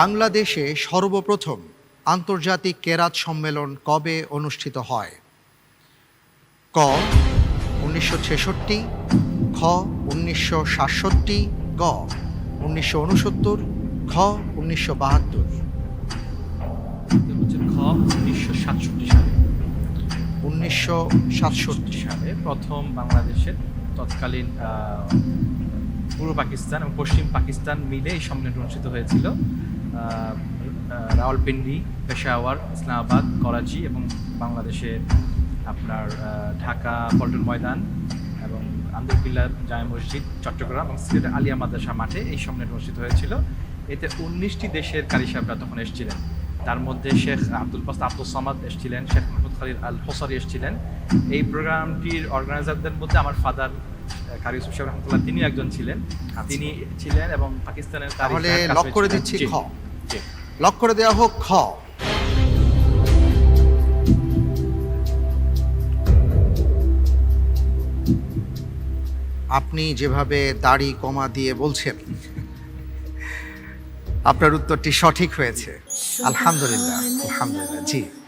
বাংলাদেশে সর্বপ্রথম আন্তর্জাতিক কেরাত সম্মেলন কবে অনুষ্ঠিত হয়? ক উনিশশো ছেষট্টি খ উনিশশো সাতষট্টি গ উনিশশো উনসত্তর খ উনিশশো বাহাত্তর। খ উনিশশো সাতষট্টি সালে। উনিশশো সাতষট্টি সালে প্রথম বাংলাদেশের তৎকালীন পূর্ব পাকিস্তান এবং পশ্চিম পাকিস্তান মিলে এই সম্মেলন অনুষ্ঠিত হয়েছিল। রাওয়ালপিন্ডি পেশাওয়ার ইসলামাবাদ করাচি এবং বাংলাদেশের আপনার ঢাকা পল্টন ময়দান এবং আন্দরকিল্লা জামে মসজিদ চট্টগ্রাম এবং সিলেটের আলিয়া মাদ্রাসা মাঠে এই সম্মেলন অনুষ্ঠিত হয়েছিল। এতে উনিশটি দেশের কারি সাহেবরা তখন এসেছিলেন। তার মধ্যে শেখ আব্দুল বাস্ত আব্দুল সামাদ এসেছিলেন শেখ মোহাম্মদ খালিদ আল হোসারি এসেছিলেন। এই প্রোগ্রামটির অর্গানাইজারদের মধ্যে আমার ফাদার কারি ইউসুফ সাহেব রহমতুল্লাহ তিনি একজন ছিলেন। তিনি ছিলেন এবং পাকিস্তানের তাহলে লক করে দিচ্ছি। লক করে দেওয়া হোক খ। আপনি যেভাবে দাড়ি কমা দিয়ে বলছেন আপনার উত্তরটি সঠিক হয়েছে। আলহামদুলিল্লাহ আলহামদুলিল্লাহ জি।